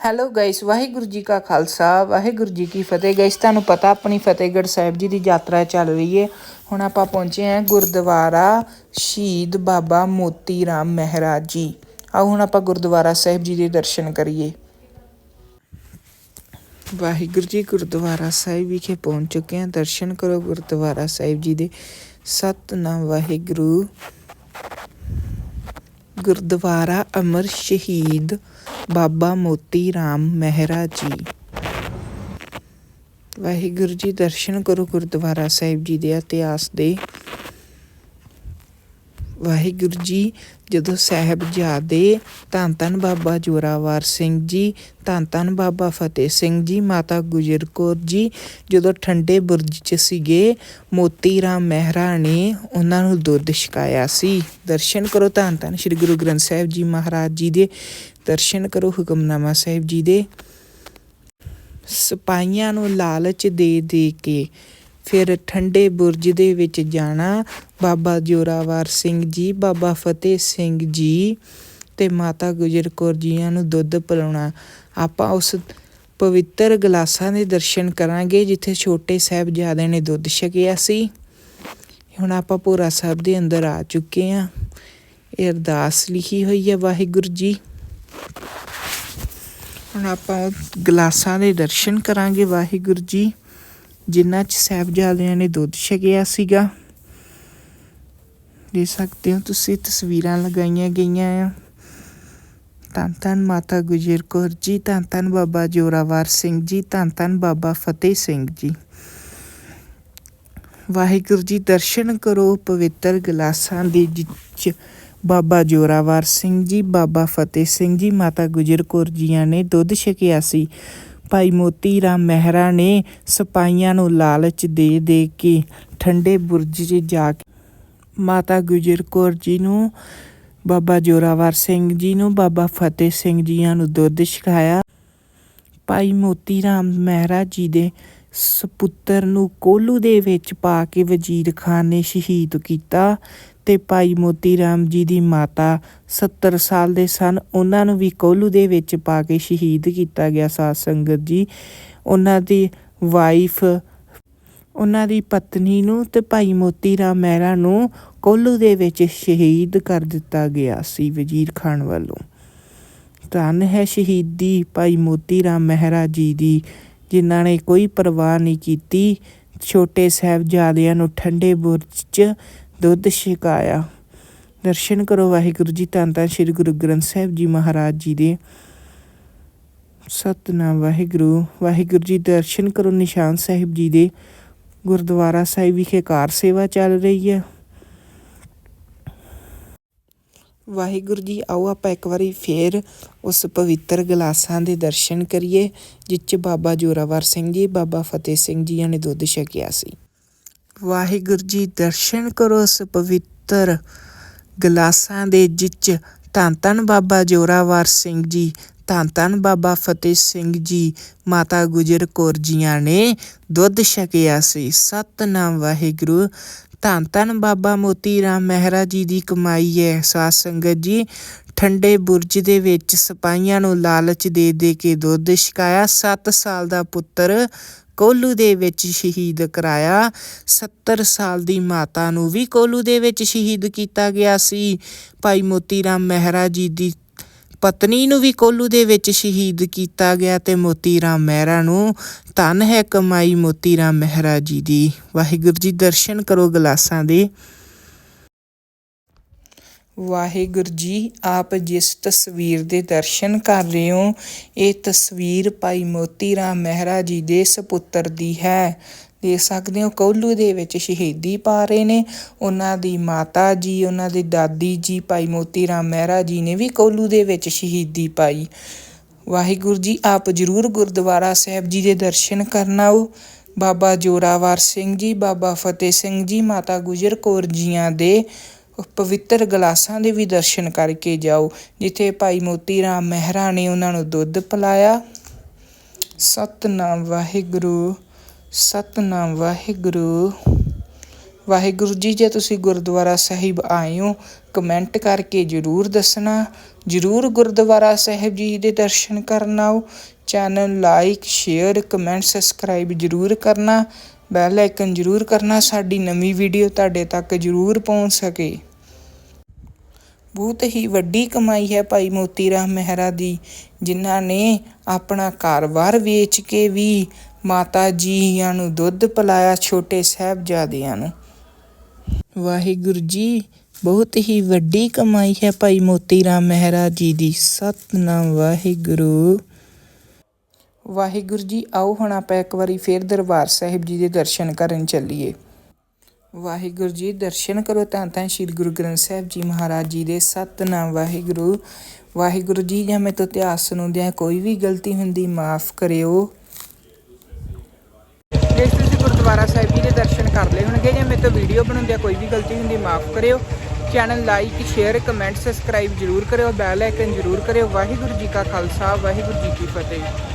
Hello guys Waheguru ji ਕਾ ਖਾਲਸਾ, ਵਾਹਿਗੁਰੂ ਜੀ ਕੀ ਫਤਿਹ। Guys ਤੁਹਾਨੂੰ ਪਤਾ ਆਪਣੀ ਫਤਿਹਗੜ੍ਹ ਸਾਹਿਬ ਜੀ ਦੀ ਯਾਤਰਾ ਚੱਲ ਰਹੀ ਹੈ ਹੁਣ ਆਪਾਂ ਪਹੁੰਚੇ ਹਾਂ ਗੁਰਦੁਆਰਾ ਸ਼ਹੀਦ ਬਾਬਾ ਮੋਤੀ ਰਾਮ ਮਹਿਰਾ ਜੀ। ਆਓ ਹੁਣ ਆਪਾਂ ਗੁਰਦੁਆਰਾ ਸਾਹਿਬ ਜੀ ਦੇ ਦਰਸ਼ਨ ਕਰੀਏ। ਵਾਹਿਗੁਰੂ ਜੀ, ਗੁਰਦੁਆਰਾ ਸਾਹਿਬ ਵਿਖੇ ਪਹੁੰਚ ਚੁੱਕੇ ਹਾਂ ਦਰਸ਼ਨ ਕਰੋ ਗੁਰਦੁਆਰਾ ਸਾਹਿਬ ਜੀ ਦੇ। ਸਤਨਾਮ ਵਾਹਿਗੁਰੂ। ਗੁਰਦੁਆਰਾ ਅਮਰ ਸ਼ਹੀਦ। ਬਾਬਾ ਮੋਤੀ ਰਾਮ ਮਹਿਰਾ ਜੀ। ਵਾਹਿਗੁਰੂ ਜੀ, ਦਰਸ਼ਨ ਕਰੋ ਗੁਰਦੁਆਰਾ ਸਾਹਿਬ ਜੀ ਦੇ ਇਤਿਹਾਸ ਦੇ। ਵਾਹਿਗੁਰੂ ਜੀ, ਜਦੋਂ ਸਾਹਿਬਜ਼ਾਦੇ ਧੰਨ ਧੰਨ ਬਾਬਾ ਜੋਰਾਵਰ ਸਿੰਘ ਜੀ, ਧੰਨ ਧੰਨ ਬਾਬਾ ਫਤਿਹ ਸਿੰਘ ਜੀ, ਮਾਤਾ ਗੁਜਰ ਕੌਰ ਜੀ, ਜਦੋਂ ਠੰਡੇ ਬੁਰਜ 'ਚ ਸੀਗੇ, ਮੋਤੀ ਰਾਮ ਮਹਿਰਾ ਨੇ ਉਹਨਾਂ ਨੂੰ ਦੁੱਧ ਛਕਾਇਆ ਸੀ। ਦਰਸ਼ਨ ਕਰੋ ਧੰਨ ਧੰਨ ਸ੍ਰੀ ਗੁਰੂ ਗ੍ਰੰਥ ਸਾਹਿਬ ਜੀ ਮਹਾਰਾਜ ਜੀ ਦੇ ਦਰਸ਼ਨ ਕਰੋ ਹੁਕਮਨਾਮਾ ਸਾਹਿਬ ਜੀ ਦੇ। ਸਿਪਾਹੀਆਂ ਨੂੰ ਲਾਲਚ ਦੇ ਦੇ ਕੇ ਫਿਰ ਠੰਡੇ ਬੁਰਜ ਦੇ ਵਿੱਚ ਜਾਣਾ। ਬਾਬਾ ਜੋਰਾਵਰ ਸਿੰਘ ਜੀ, ਬਾਬਾ ਫਤਿਹ ਸਿੰਘ ਜੀ ਤੇ ਮਾਤਾ ਗੁਜਰ ਕੌਰ ਜੀਆਂ ਨੂੰ ਦੁੱਧ ਪਿਲਾਉਣਾ। ਆਪਾਂ ਉਸ ਪਵਿੱਤਰ ਗਲਾਸਾਂ ਦੇ ਦਰਸ਼ਨ ਕਰਾਂਗੇ ਜਿੱਥੇ ਛੋਟੇ ਸਾਹਿਬਜ਼ਾਦੇ ਨੇ ਦੁੱਧ ਛਕਿਆ ਸੀ। ਹੁਣ ਆਪਾਂ ਪੂਰਾ ਸਾਹਿਬ ਦੇ ਅੰਦਰ ਆ ਚੁੱਕੇ ਹਾਂ। ਇਹ ਅਰਦਾਸ ਲਿਖੀ ਹੋਈ ਹੈ ਵਾਹਿਗੁਰੂ ਜੀ। ਹੁਣ ਆਪਾਂ ਗਲਾਸਾਂ ਦੇ ਦਰਸ਼ਨ ਕਰਾਂਗੇ ਵਾਹਿਗੁਰੂ ਜੀ। ਜਿਨ੍ਹਾਂ 'ਚ ਸਾਹਿਬਜ਼ਾਦਿਆਂ ਨੇ ਦੁੱਧ ਛਕਿਆ ਸੀਗਾ। ਦੇ ਸਕਦੇ ਹੋ ਤੁਸੀਂ, ਤਸਵੀਰਾਂ ਲਗਾਈਆਂ ਗਈਆਂ ਆ। ਧੰਨ ਧੰਨ ਮਾਤਾ ਗੁਜਰ ਕੌਰ ਜੀ, ਧੰਨ ਧੰਨ ਬਾਬਾ ਜੋਰਾਵਰ ਸਿੰਘ ਜੀ, ਧੰਨ ਧੰਨ ਬਾਬਾ ਫਤਿਹ ਸਿੰਘ ਜੀ। ਵਾਹਿਗੁਰੂ ਜੀ, ਦਰਸ਼ਨ ਕਰੋ ਪਵਿੱਤਰ ਗਲਾਸਾਂ ਦੇ ਵਿੱਚ। ਬਾਬਾ ਜੋਰਾਵਰ ਸਿੰਘ ਜੀ, ਬਾਬਾ ਫਤਿਹ ਸਿੰਘ ਜੀ, ਮਾਤਾ ਗੁਜਰ ਕੌਰ ਜੀਆਂ ਨੇ ਦੁੱਧ ਛਕਿਆ ਸੀ। ਭਾਈ ਮੋਤੀ ਰਾਮ ਮਹਿਰਾ ਨੇ ਸਿਪਾਹੀਆਂ ਨੂੰ ਲਾਲਚ ਦੇ ਦੇ ਕੇ ਠੰਡੇ ਬੁਰਜ 'ਚ ਜਾ ਕੇ ਮਾਤਾ ਗੁਜਰ ਕੌਰ ਜੀ ਨੂੰ, ਬਾਬਾ ਜੋਰਾਵਰ ਸਿੰਘ ਜੀ ਨੂੰ, ਬਾਬਾ ਫਤਿਹ ਸਿੰਘ ਜੀਆਂ ਨੂੰ ਦੁੱਧ ਛਕਾਇਆ। ਭਾਈ ਮੋਤੀ ਰਾਮ ਮਹਿਰਾ ਜੀ ਦੇ ਸਪੁੱਤਰ ਨੂੰ ਕੋਲੂ ਦੇ ਵਿੱਚ ਪਾ ਕੇ ਵਜ਼ੀਰ ਖਾਨ ਨੇ ਸ਼ਹੀਦ ਕੀਤਾ ਤੇ ਭਾਈ ਮੋਤੀ ਰਾਮ ਜੀ ਦੀ ਮਾਤਾ 70 ਸਾਲ ਦੇ ਸਨ। ਉਹਨਾਂ ਨੂੰ ਵੀ ਕੋਲੂ ਦੇ ਵਿੱਚ ਪਾ ਕੇ ਸ਼ਹੀਦ ਕੀਤਾ ਗਿਆ ਸਾਧ ਸੰਗਤ ਜੀ। ਉਹਨਾਂ ਦੀ ਵਾਈਫ ਉਹਨਾਂ ਦੀ ਪਤਨੀ ਨੂੰ ਤੇ ਭਾਈ ਮੋਤੀ ਰਾਮ ਮਹਿਰਾ ਨੂੰ ਕੋਹਲੂ ਦੇ ਵਿੱਚ ਸ਼ਹੀਦ ਕਰ ਦਿੱਤਾ ਗਿਆ ਸੀ ਵਜ਼ੀਰ ਖਾਨ ਵੱਲੋਂ। ਧੰਨ ਹੈ ਸ਼ਹੀਦੀ ਭਾਈ ਮੋਤੀ ਰਾਮ ਮਹਿਰਾ ਜੀ ਦੀ ਜਿਨ੍ਹਾਂ ਨੇ ਕੋਈ ਪਰਵਾਹ ਨਹੀਂ ਕੀਤੀ, ਛੋਟੇ ਸਾਹਿਬਜ਼ਾਦਿਆਂ ਨੂੰ ਠੰਡੇ ਬੁਰਜ 'ਚ ਦੁੱਧ ਛਕਾਇਆ। ਦਰਸ਼ਨ ਕਰੋ ਵਾਹਿਗੁਰੂ ਜੀ, ਧੰਨ ਧੰਨ ਸ੍ਰੀ ਗੁਰੂ ਗ੍ਰੰਥ ਸਾਹਿਬ ਜੀ ਮਹਾਰਾਜ ਜੀ ਦੇ ਸਤਨਾਮ। ਵਾਹਿਗੁਰੂ ਵਾਹਿਗੁਰੂ ਜੀ, ਦਰਸ਼ਨ ਕਰੋ ਨਿਸ਼ਾਨ ਸਾਹਿਬ ਜੀ ਦੇ ਗੁਰਦੁਆਰਾ ਸਾਹਿਬ ਵਿਖੇ ਕਾਰ ਸੇਵਾ ਚੱਲ ਰਹੀ ਹੈ। ਵਾਹਿਗੁਰੂ ਜੀ, ਆਓ ਆਪਾਂ ਇੱਕ ਵਾਰੀ ਫੇਰ ਉਸ ਪਵਿੱਤਰ ਗਲਾਸਾਂ ਦੇ ਦਰਸ਼ਨ ਕਰੀਏ, ਜਿੱਚ ਬਾਬਾ ਜੋਰਾਵਰ ਸਿੰਘ ਜੀ, ਬਾਬਾ ਫਤਿਹ ਸਿੰਘ ਜੀਆਂ ਨੇ ਦੁੱਧ ਛਕਿਆ ਸੀ। ਵਾਹਿਗੁਰੂ ਜੀ, ਦਰਸ਼ਨ ਕਰੋ ਉਸ ਪਵਿੱਤਰ ਗਲਾਸਾਂ ਦੇ, ਜਿੱਚ ਧੰਨ ਧੰਨ ਬਾਬਾ ਜੋਰਾਵਰ ਸਿੰਘ ਜੀ, ਧੰਨ ਧੰਨ ਬਾਬਾ ਫਤਿਹ ਸਿੰਘ ਜੀ, ਮਾਤਾ ਗੁਜਰ ਕੌਰ ਜੀਆਂ ਨੇ ਦੁੱਧ ਛਕਿਆ ਸੀ। ਸਤਨਾਮ ਵਾਹਿਗੁਰੂ। ਧੰਨ ਧੰਨ ਬਾਬਾ ਮੋਤੀ ਰਾਮ ਮਹਿਰਾ ਜੀ ਦੀ ਕਮਾਈ ਹੈ। ਸਾਧ ਸੰਗਤ ਜੀ, ਠੰਡੇ ਬੁਰਜ ਦੇ ਵਿੱਚ ਸਿਪਾਹੀਆਂ ਨੂੰ ਲਾਲਚ ਦੇ ਦੇ ਕੇ ਦੁੱਧ ਛਕਾਇਆ 7 ਸਾਲ ਦਾ ਪੁੱਤਰ ਕੋਲੂ ਦੇ ਵਿੱਚ ਸ਼ਹੀਦ ਕਰਾਇਆ 70 ਸਾਲ ਦੀ ਮਾਤਾ ਨੂੰ ਵੀ ਕੋਲੂ ਦੇ ਵਿੱਚ ਸ਼ਹੀਦ ਕੀਤਾ ਗਿਆ ਸੀ। ਭਾਈ ਮੋਤੀ ਰਾਮ ਮਹਿਰਾ ਜੀ ਦੀ ਪਤਨੀ ਨੂੰ ਵੀ ਕੋਲੂ ਦੇ ਵਿੱਚ ਸ਼ਹੀਦ ਕੀਤਾ ਗਿਆ ਤੇ ਮੋਤੀ ਰਾਮ ਮਹਿਰਾ ਨੂੰ ਧੰਨ ਹੈ ਕਮਾਈ ਮੋਤੀ ਰਾਮ ਮਹਿਰਾ ਜੀ ਦੀ। ਵਾਹਿਗੁਰੂ ਜੀ, ਦਰਸ਼ਨ ਕਰੋ ਗਲਾਸਾਂ ਦੇ। ਵਾਹਿਗੁਰੂ ਜੀ, ਆਪ ਜਿਸ ਤਸਵੀਰ ਦੇ ਦਰਸ਼ਨ ਕਰ ਰਹੇ ਹੋ, ਇਹ ਤਸਵੀਰ ਭਾਈ ਮੋਤੀ ਰਾਮ ਮਹਿਰਾ ਜੀ ਦੇ ਸਪੁੱਤਰ ਦੀ ਹੈ। ਦੇਖ ਸਕਦੇ ਹੋ, ਕੋਲੂ ਦੇ ਵਿੱਚ ਸ਼ਹੀਦੀ ਪਾ ਰਹੇ ਨੇ। ਉਹਨਾਂ ਦੀ ਮਾਤਾ ਜੀ, ਉਹਨਾਂ ਦੇ ਦਾਦੀ ਜੀ, ਭਾਈ ਮੋਤੀ ਰਾਮ ਮਹਿਰਾ ਜੀ ਨੇ ਵੀ ਕੋਲੂ ਦੇ ਵਿੱਚ ਸ਼ਹੀਦੀ ਪਾਈ। ਵਾਹਿਗੁਰੂ ਜੀ, ਆਪ ਜਰੂਰ ਗੁਰਦੁਆਰਾ ਸਾਹਿਬ ਜੀ ਦੇ ਦਰਸ਼ਨ ਕਰਨ ਆਓ। ਬਾਬਾ ਜੋਰਾਵਰ ਸਿੰਘ ਜੀ, ਬਾਬਾ ਫਤਿਹ ਸਿੰਘ ਜੀ, ਮਾਤਾ ਗੁਜਰ ਕੌਰ ਜੀਆਂ ਦੇ ਪਵਿੱਤਰ ਗਲਾਸਾਂ ਦੇ ਵੀ ਦਰਸ਼ਨ ਕਰਕੇ ਜਾਓ, ਜਿੱਥੇ ਭਾਈ ਮੋਤੀ ਰਾਮ ਮਹਿਰਾ ਨੇ ਉਹਨਾਂ ਨੂੰ ਦੁੱਧ ਪਿਲਾਇਆ। ਸਤਨਾਮ ਵਾਹਿਗੁਰੂ ਸਤਨਾਮ ਵਾਹਿਗੁਰੂ। ਵਾਹਿਗੁਰੂ ਜੀ, ਜੇ ਤੁਸੀਂ ਗੁਰਦੁਆਰਾ ਸਾਹਿਬ ਆਏ ਹੋ ਕਮੈਂਟ ਕਰਕੇ ਜਰੂਰ ਦੱਸਣਾ। ਜਰੂਰ ਗੁਰਦੁਆਰਾ ਸਾਹਿਬ ਜੀ ਦੇ ਦਰਸ਼ਨ ਕਰਨ ਆਓ। Channel like, share, comment, subscribe ਜਰੂਰ ਕਰਨਾ। ਬੈਲ ਆਈਕਨ ਜਰੂਰ ਕਰਨਾ ਸਾਡੀ ਨਵੀਂ ਵੀਡੀਓ ਤੁਹਾਡੇ ਤੱਕ ਜਰੂਰ ਪਹੁੰਚ ਸਕੇ। ਬਹੁਤ ਹੀ ਵੱਡੀ ਕਮਾਈ ਹੈ ਭਾਈ ਮੋਤੀ ਰਾਮ ਮਹਿਰਾ ਦੀ, ਜਿਨ੍ਹਾਂ ਨੇ ਆਪਣਾ ਘਰ-ਬਾਰ ਵੇਚ ਕੇ ਵੀ ਮਾਤਾ ਜੀਆਂ ਨੂੰ ਦੁੱਧ ਪਿਲਾਇਆ ਛੋਟੇ ਸਾਹਿਬਜ਼ਾਦਿਆਂ ਨੂੰ। ਵਾਹਿਗੁਰੂ ਜੀ, ਬਹੁਤ ਹੀ ਵੱਡੀ ਕਮਾਈ ਹੈ ਭਾਈ ਮੋਤੀ ਰਾਮ ਮਹਿਰਾ ਜੀ ਦੀ। ਸਤਨਾਮ ਵਾਹਿਗੁਰੂ। ਵਾਹਿਗੁਰੂ ਜੀ, ਆਓ ਹੁਣ ਆਪਾਂ ਇੱਕ ਵਾਰੀ ਫੇਰ ਦਰਬਾਰ ਸਾਹਿਬ ਜੀ ਦੇ ਦਰਸ਼ਨ ਕਰਨ ਚੱਲੀਏ। ਵਾਹਿਗੁਰੂ ਜੀ, ਦਰਸ਼ਨ ਕਰੋ ਤਾਂ ਤਾਂ ਸ੍ਰੀ ਗੁਰੂ ਗ੍ਰੰਥ ਸਾਹਿਬ ਜੀ ਮਹਾਰਾਜ ਜੀ ਦੇ ਸਤਨਾਮ ਵਾਹਿਗੁਰੂ। ਵਾਹਿਗੁਰੂ ਜੀ, ਜਾਂ ਮੈਂ ਤੋਂ ਇਤਿਹਾਸ ਸੁਣਦਿਆਂ ਕੋਈ ਵੀ ਗਲਤੀ ਹੁੰਦੀ, ਮਾਫ ਕਰਿਓ। ਜੇ ਗੁਰਦੁਆਰਾ ਸਾਹਿਬ ਜੀ ਦੇ ਦਰਸ਼ਨ ਕਰ ਲਏ ਹੋਣਗੇ ਜਾਂ ਮੇਰੇ ਤੋਂ ਵੀਡੀਓ ਬਣਾਉਂਦਿਆਂ ਕੋਈ ਵੀ ਗਲਤੀ ਹੁੰਦੀ ਮਾਫ ਕਰਿਓ। Channel like share comment subscribe ਜਰੂਰ ਕਰਿਓ ਬੈਲ ਆਈਕਨ ਜਰੂਰ ਕਰਿਓ। ਵਾਹਿਗੁਰੂ ਜੀ ਕਾ ਖਾਲਸਾ, ਵਾਹਿਗੁਰੂ ਜੀ ਕੀ ਫਤਿਹ।